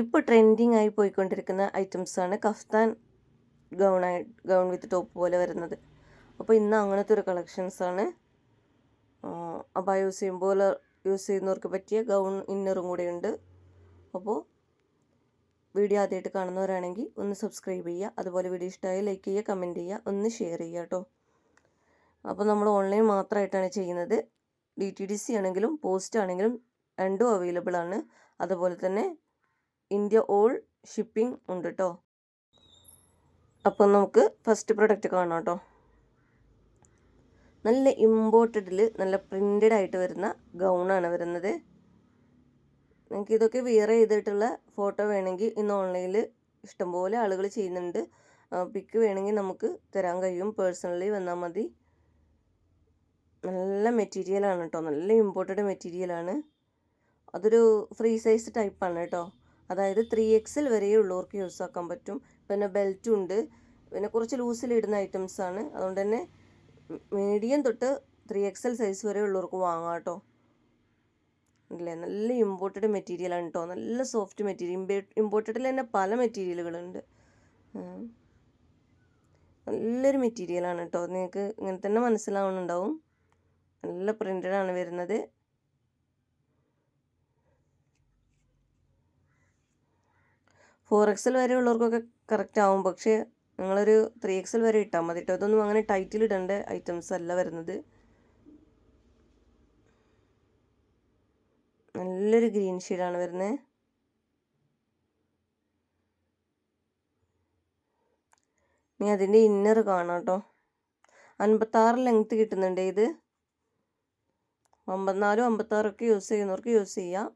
ഇപ്പോൾ ട്രെൻഡിങ് ആയി പോയിക്കൊണ്ടിരിക്കുന്ന ഐറ്റംസാണ് കഫ്താൻ ഗൗണായി ഗൗൺ വിത്ത് ടോപ്പ് പോലെ വരുന്നത്. അപ്പോൾ ഇന്ന് അങ്ങനത്തെ ഒരു കളക്ഷൻസാണ് അപ്പോൾ യൂസ് ചെയ്യുമ്പോൾ യൂസ് ചെയ്യുന്നവർക്ക് പറ്റിയ ഗൗൺ ഇന്നറും കൂടെ ഉണ്ട്. അപ്പോൾ വീഡിയോ ആദ്യമായിട്ട് കാണുന്നവരാണെങ്കിൽ ഒന്ന് സബ്സ്ക്രൈബ് ചെയ്യുക. അതുപോലെ വീഡിയോ ഇഷ്ടമായി ലൈക്ക് ചെയ്യുക കമന്റ് ചെയ്യുക ഒന്ന് ഷെയർ ചെയ്യുക കേട്ടോ അപ്പോൾ നമ്മൾ ഓൺലൈൻ മാത്രമായിട്ടാണ് ചെയ്യുന്നത്. ഡി ടി ഡി സി ആണെങ്കിലും പോസ്റ്റ് ആണെങ്കിലും രണ്ടും അവൈലബിൾ ആണ്. അതുപോലെ തന്നെ ഇന്ത്യ ഓൾ ഷിപ്പിംഗ് ഉണ്ട് കേട്ടോ അപ്പം നമുക്ക് ഫസ്റ്റ് പ്രൊഡക്റ്റ് കാണാം കേട്ടോ നല്ല ഇമ്പോർട്ടഡിൽ നല്ല പ്രിന്റഡ് ആയിട്ട് വരുന്ന ഗൗണാണ് വരുന്നത്. നിങ്ങൾക്ക് ഇതൊക്കെ വിയർ ചെയ്തിട്ടുള്ള ഫോട്ടോ വേണമെങ്കിൽ ഇന്ന് ഓൺലൈനിൽ ഇഷ്ടംപോലെ ആളുകൾ ചെയ്യുന്നുണ്ട്. പിക്ക് വേണമെങ്കിൽ നമുക്ക് തരാൻ കഴിയും. പേഴ്സണലി വന്നാൽ മതി. നല്ല മെറ്റീരിയലാണ് കേട്ടോ നല്ല ഇമ്പോർട്ടഡ് മെറ്റീരിയലാണ് അതൊരു ഫ്രീ സൈസ് ടൈപ്പാണ് കേട്ടോ അതായത് ത്രീ എക്സിൽ വരെ ഉള്ളവർക്ക് യൂസ് ആക്കാൻ പറ്റും. പിന്നെ ബെൽറ്റും ഉണ്ട്. പിന്നെ കുറച്ച് ലൂസിൽ ഇടുന്ന ഐറ്റംസ് ആണ്. അതുകൊണ്ട് തന്നെ മീഡിയം തൊട്ട് ത്രീ എക്സൽ സൈസ് വരെ ഉള്ളവർക്ക് വാങ്ങാം കേട്ടോ. ഇല്ലേ? നല്ല ഇമ്പോർട്ടഡ് മെറ്റീരിയലാണ് കേട്ടോ നല്ല സോഫ്റ്റ് മെറ്റീരിയൽ ഇമ്പോർട്ടഡിൽ തന്നെ പല മെറ്റീരിയലുകളുണ്ട് നല്ലൊരു മെറ്റീരിയലാണ് കേട്ടോ നിങ്ങൾക്ക് ഇങ്ങനെ തന്നെ മനസ്സിലാവുന്നുണ്ടാവും നല്ല പ്രിന്റഡ് ആണ് വരുന്നത്. ഫോർ എക്സൽ വരെ ഉള്ളവർക്കൊക്കെ കറക്റ്റ് ആവും. പക്ഷേ നിങ്ങളൊരു ത്രീ എക്സൽ വരെ ഇട്ടാൽ മതി കേട്ടോ അതൊന്നും അങ്ങനെ ടൈറ്റിൽ ഇടേണ്ട. ഐറ്റംസ് അല്ല വരുന്നത്. നല്ലൊരു ഗ്രീൻ ഷെയ്ഡാണ് വരുന്നത് ഇനി അതിന്റെ ഇന്നർ കാണാം കേട്ടോ അൻപത്താറ് ലെങ്ത്ത് കിട്ടുന്നുണ്ട് ഇത്. അമ്പത്തിനാലും അമ്പത്താറൊക്കെ യൂസ് ചെയ്യുന്നവർക്ക് യൂസ് ചെയ്യാം.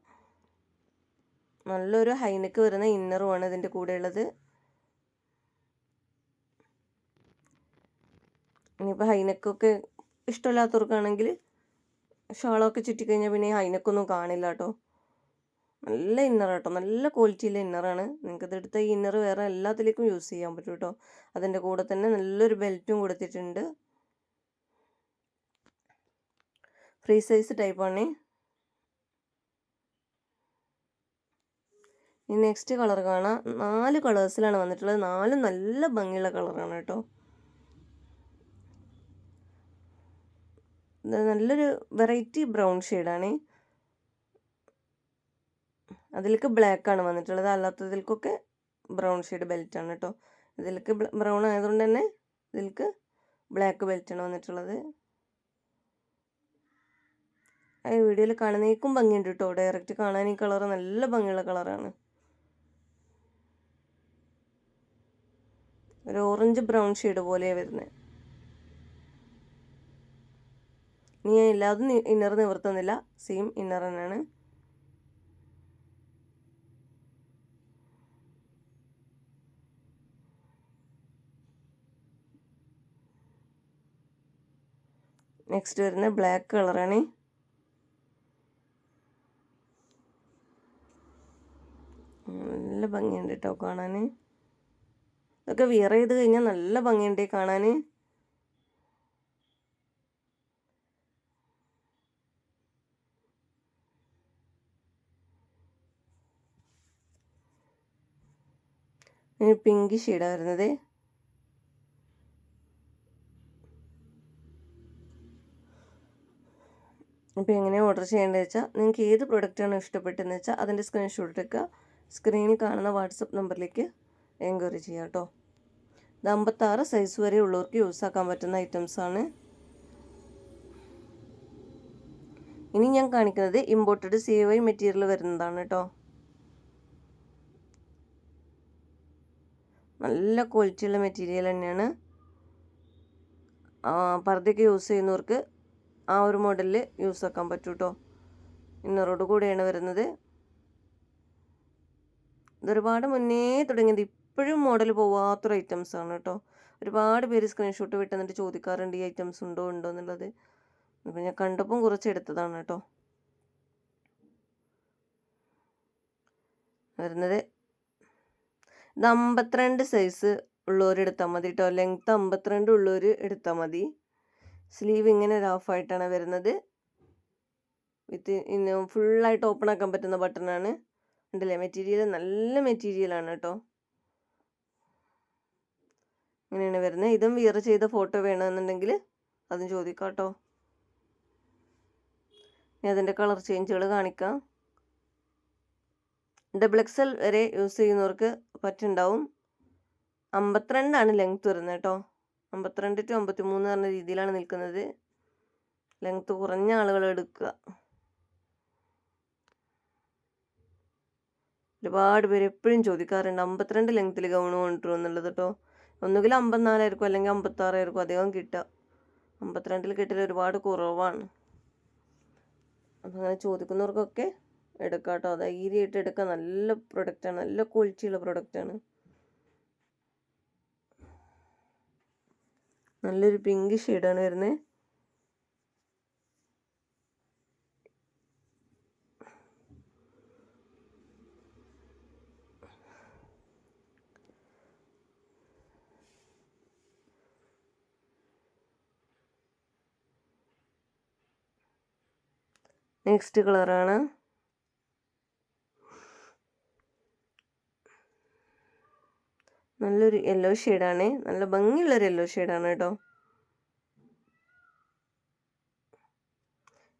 നല്ലൊരു ഹൈനെക്ക് വരുന്ന ഇന്നറുമാണ് ഇതിന്റെ കൂടെ ഉള്ളത് ഇനിയിപ്പോൾ ഹൈനെക്കൊക്കെ ഇഷ്ടമില്ലാത്തവർക്കാണെങ്കിൽ ഷാളൊക്കെ ചുറ്റിക്കഴിഞ്ഞാൽ പിന്നെ ഹൈനെക്കൊന്നും കാണില്ല കേട്ടോ നല്ല ഇന്നർ കേട്ടോ നല്ല ക്വാളിറ്റിയിലെ ഇന്നറാണ്. നിങ്ങൾക്ക് ഇതെടുത്ത ഈ ഇന്നർ വേറെ എല്ലാത്തിലേക്കും യൂസ് ചെയ്യാൻ പറ്റും കേട്ടോ അതിന്റെ കൂടെ തന്നെ നല്ലൊരു ബെൽറ്റും കൊടുത്തിട്ടുണ്ട്. ഫ്രീ സൈസ് ടൈപ്പാണ്. ഇനി നെക്സ്റ്റ് കളർ കാണാം. നാല് കളേഴ്സിലാണ് വന്നിട്ടുള്ളത്. നാലും നല്ല ഭംഗിയുള്ള കളറാണ് കേട്ടോ. നല്ലൊരു വെറൈറ്റി ബ്രൗൺ ഷെയ്ഡാണ് അതിലേക്ക് ബ്ലാക്ക് ആണ് വന്നിട്ടുള്ളത്. അല്ലാത്തതിൽക്കൊക്കെ ബ്രൗൺ ഷെയ്ഡ് ബെൽറ്റ് ആണ് കേട്ടോ. ഇതിലേക്ക് ബ്രൗൺ ആയതുകൊണ്ട് തന്നെ ഇതിലേക്ക് ബ്ലാക്ക് ബെൽറ്റ് ആണ് വന്നിട്ടുള്ളത്. ഈ വീഡിയോയിൽ കാണുന്നേക്കും ഭംഗിയുണ്ട് കേട്ടോ. ഡയറക്റ്റ് കാണാൻ ഈ കളർ നല്ല ഭംഗിയുള്ള കളറാണ് ഒരു ഓറഞ്ച് ബ്രൗൺ ഷെയ്ഡ് പോലെയാണ് വരുന്നത് ഇനി ഞാൻ എല്ലാതും ഇന്നർ നിവർത്തുന്നില്ല. സെയിം ഇന്നർ തന്നെയാണ്. നെക്സ്റ്റ് വരുന്ന ബ്ലാക്ക് കളറാണ് നല്ല ഭംഗിയുണ്ട് കേട്ടോ കാണാൻ ഇതൊക്കെ വിയർ ചെയ്ത് കഴിഞ്ഞാൽ നല്ല ഭംഗിയുണ്ട് കാണാൻ ഇനി പിങ്ക് ഷെയ്ഡാണ് വരുന്നത്. അപ്പോൾ എങ്ങനെ ഓർഡർ ചെയ്യേണ്ടത് വെച്ചാൽ നിങ്ങൾക്ക് ഏത് പ്രൊഡക്റ്റാണ് ഇഷ്ടപ്പെട്ടതെന്ന് വെച്ചാൽ അതിന്റെ സ്ക്രീൻഷോട്ട് എടുക്കുക സ്ക്രീനിൽ കാണുന്ന വാട്സപ്പ് നമ്പറിലേക്ക് എൻക്വയറി ചെയ്യാം കേട്ടോ ഇത് അമ്പത്താറ് സൈസ് വരെ ഉള്ളവർക്ക് യൂസ് ആക്കാൻ പറ്റുന്ന ഐറ്റംസാണ് ഇനി ഞാൻ കാണിക്കുന്നത് ഇമ്പോർട്ടഡ് സി വൈ മെറ്റീരിയൽ വരുന്നതാണ് കേട്ടോ നല്ല ക്വാളിറ്റിയുള്ള മെറ്റീരിയൽ തന്നെയാണ്. പർദ്ദയ്ക്ക് യൂസ് ചെയ്യുന്നവർക്ക് ആ ഒരു മോഡലിൽ യൂസ് ആക്കാൻ പറ്റും കേട്ടോ ഇന്നറോട് കൂടെയാണ് വരുന്നത്. ഇതൊരുപാട് മുന്നേ തുടങ്ങിയത് ഇപ്പോഴും മോഡൽ പോവാത്തൊരു ഐറ്റംസ് ആണ് കേട്ടോ. ഒരുപാട് പേര് സ്ക്രീൻഷോട്ട് വിട്ടെന്നിട്ട് ചോദിക്കാറുണ്ട് ഈ ഐറ്റംസ് ഉണ്ടോ ഉണ്ടോ എന്നുള്ളത്. അപ്പം ഞാൻ കണ്ടപ്പം കുറച്ച് എടുത്തതാണ് കേട്ടോ. വരുന്നത് ഇത് അമ്പത്തിരണ്ട് സൈസ് ഉള്ളവർ എടുത്താൽ മതി കേട്ടോ. ലെങ്ത്ത് അമ്പത്തിരണ്ട് ഉള്ളവർ എടുത്താൽ മതി. സ്ലീവ് ഇങ്ങനെ ആയിട്ടാണ് വരുന്നത്. വിത്ത് ഫുള്ളായിട്ട് ഓപ്പൺ ആക്കാൻ പറ്റുന്ന ബട്ടണാണ് ഉണ്ടല്ലേ മെറ്റീരിയൽ നല്ല മെറ്റീരിയലാണ് കേട്ടോ. ഇങ്ങനെയാണ് വരുന്നത്. ഇതും വിയർ ചെയ്ത ഫോട്ടോ വേണമെന്നുണ്ടെങ്കിൽ അതും ചോദിക്കാം കേട്ടോ ഇനി അതിന്റെ കളർ ചേഞ്ചുകൾ കാണിക്കാം. ഡബിൾ എക്സൽ വരെ യൂസ് ചെയ്യുന്നവർക്ക് പറ്റുണ്ടാവും. അമ്പത്തിരണ്ടാണ് ലെങ്ത് വരുന്നത് കേട്ടോ. അമ്പത്തിരണ്ട് ടു അമ്പത്തി മൂന്ന് പറഞ്ഞ രീതിയിലാണ് നിൽക്കുന്നത്. ലെങ്ത് കുറഞ്ഞ ആളുകൾ എടുക്കുക. ഒരുപാട് പേര് എപ്പോഴും ചോദിക്കാറുണ്ട് അമ്പത്തിരണ്ട് ലെങ്ത്തിൽ ഗൗൺ കൊണ്ടുവരുന്നുള്ളത് കേട്ടോ. ഒന്നുകിൽ അമ്പത്തിനാലായിരിക്കും അല്ലെങ്കിൽ അമ്പത്താറായിരിക്കും അധികം കിട്ടുക. അമ്പത്തിരണ്ടിൽ കിട്ടൽ ഒരുപാട് കുറവാണ്. അപ്പം അങ്ങനെ ചോദിക്കുന്നവർക്കൊക്കെ എടുക്കാം കേട്ടോ. ധൈര്യമായിട്ട് എടുക്കുക നല്ല പ്രൊഡക്റ്റാണ് നല്ല ക്വാളിറ്റിയുള്ള പ്രൊഡക്റ്റാണ് നല്ലൊരു പിങ്ക് ഷെയ്ഡാണ് വരുന്നത്. നെക്സ്റ്റ് കളറാണ്. നല്ലൊരു യെല്ലോ ഷെയ്ഡാണ് നല്ല ഭംഗിയുള്ളൊരു യെല്ലോ ഷെയ്ഡാണ് കേട്ടോ.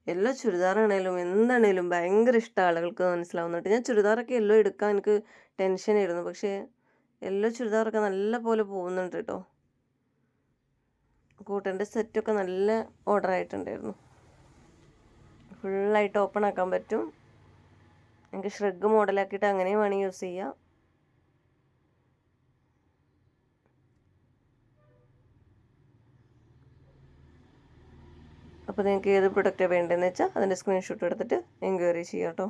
യെല്ലോ ചുരിദാറാണേലും എന്താണേലും ഭയങ്കര ഇഷ്ടം ആളുകൾക്ക് മനസ്സിലാവുന്നുണ്ട് ഞാൻ ചുരിദാറൊക്കെ യെല്ലോ എടുക്കാൻ എനിക്ക് ടെൻഷനായിരുന്നു പക്ഷേ യെല്ലോ ചുരിദാറൊക്കെ നല്ല പോലെ പോകുന്നുണ്ട് കേട്ടോ. കൂട്ടന്റെ സെറ്റൊക്കെ നല്ല ഓർഡർ ആയിട്ടുണ്ടായിരുന്നു. ഫുള്ളായിട്ട് ഓപ്പൺ ആക്കാൻ പറ്റും. നിങ്ങൾക്ക് ഷ്രഗ് മോഡലാക്കിയിട്ട് അങ്ങനെയും വേണമെങ്കിൽ യൂസ് ചെയ്യാം. അപ്പോൾ നിങ്ങൾക്ക് ഏത് പ്രൊഡക്റ്റാണ് വേണ്ടതെന്ന് വെച്ചാൽ അതിന്റെ സ്ക്രീൻഷോട്ട് എടുത്തിട്ട് എൻക്വയറി ചെയ്യാം കേട്ടോ